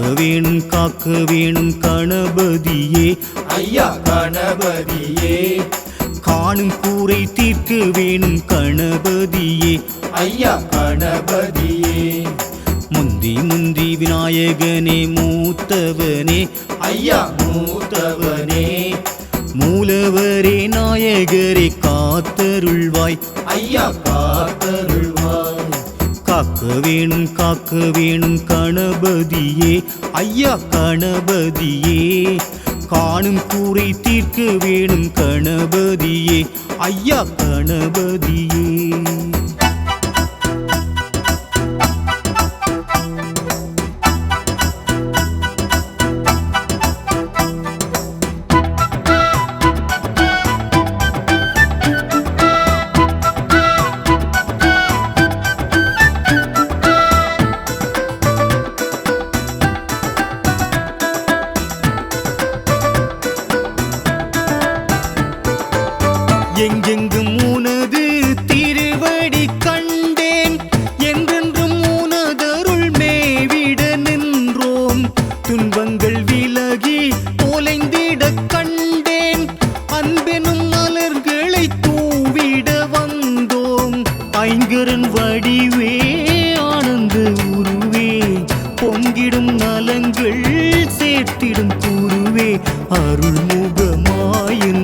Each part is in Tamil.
வேணும் காக்க வேணும் கணபதியே. ஐயா கணபதியே. காணும் கூரை தீர்க்க வேணும் கணபதியே. ஐயா கணபதியே. முந்தி முந்தி விநாயகனே மூத்தவனே. ஐயா மூத்தவனே. மூலவரே நாயகரே காத்தருள்வாய். ஐயா காத்தருள்வாய். காக்க வேணும் காக்க வேணும் கணபதியே. ஐயா கணபதியே. காணும் கூரை தீர்க்க வேணும் கணபதியே. ஐயா கணபதியே. எங்கெங்கும் உனது திருவடி கண்டேன். என்றென்றும் உனதருள் மேவிட நின்றோம். துன்பங்கள் விலகி தொலைந்திட கண்டேன். அன்பெனும் மலர்களை தூவிட வந்தோம். ஐங்கரன் வடிவே ஆனந்த உருவே பொங்கிடும் நலங்கள் சேர்த்திடும் கூறுவே அருள்முகமாயின்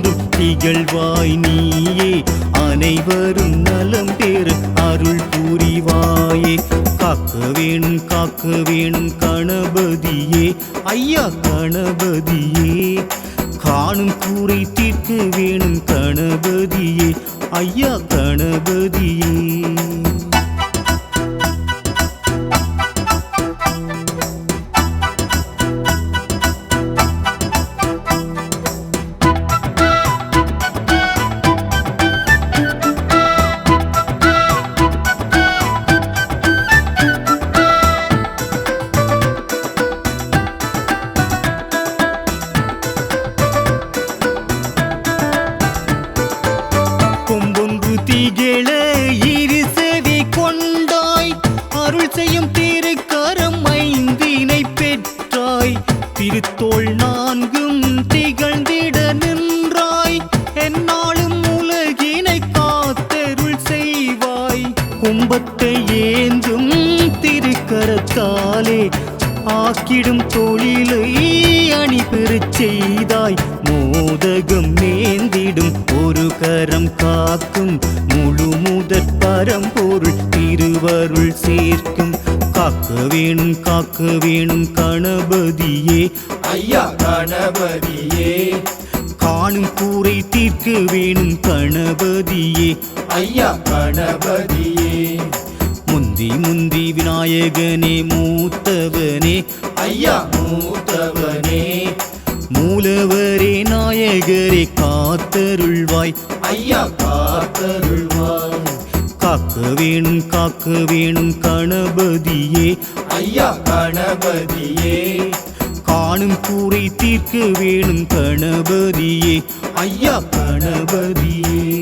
திகழ்வாய் நீயே. அனைவரும் நலம் பெற அருள் புரிவாயே. காக்க வேணும் காக்க வேணும் கணபதியே. ஐயா கணபதியே. காணும் கூரை தீர்க்க வேணும் கணபதியே. ஐயா கணபதியே. கொம்பொன்று இரு செவி கொண்டாய். அருள் செய்யும் திருக்கரம் ஐந்தினை பெற்றாய். திருத்தோள் நான்கும் திகழ்ந்திட நின்றாய். என்னாலும் உலகினை காத்தருள் செய்வாய். கும்பத்தை ஏந்தும் திருக்கரத்தாலே ஆக்கிடும் தொழிலை அணி பெறச் செய்தாய். மோதகம் நேந்திடும் ஒரு கரம் காக்கும் முழு முதற் பரம்பொருள் திருவருள் சேர்க்கும். காக்க வேணும் காக்க வேணும் கணபதியே. ஐயா கணபதியே. காணும் கூரை தீர்க்க வேணும் கணபதியே. ஐயா கணபதியே. முந்தி முந்தி விநாயகனே மூத்தவனே. ஐயா மூத்தவனே. மூலவரே நாயகரே காத்தருள்வாய். ஐயா காத்தருள்வாய். காக்க வேணும் காக்க வேணும் கணபதியே. ஐயா கணபதியே. காணும் கூரை தீர்க்க வேணும் கணபதியே. ஐயா கணபதியே.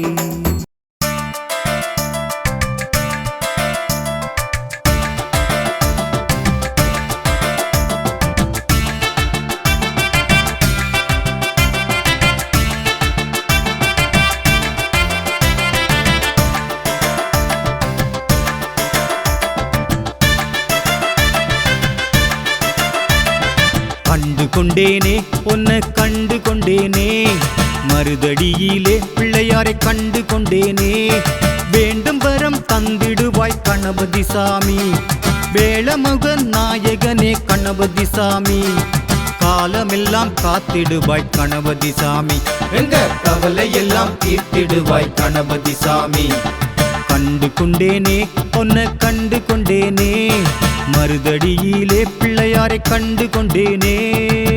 கண்டு கொண்டேனே உன்னை கண்டு கொண்டேனே மறுதடியிலே பிள்ளையாரை கண்டு கொண்டேனே வேண்டும் வரம் தந்திடுவாய் கணபதி சாமி. வேளமுகன் நாயகனே கணபதி சாமி. காலமெல்லாம் காத்திடுவாய் கணபதி சாமி. எங்க? கவலை எல்லாம் தீர்த்திடுவாய் கணபதி சாமி. கண்டு கொண்டேனே உன்னை கண்டு கொண்டேனே மறுதடியிலே பிள்ளையாரை கண்டு கொண்டேனே?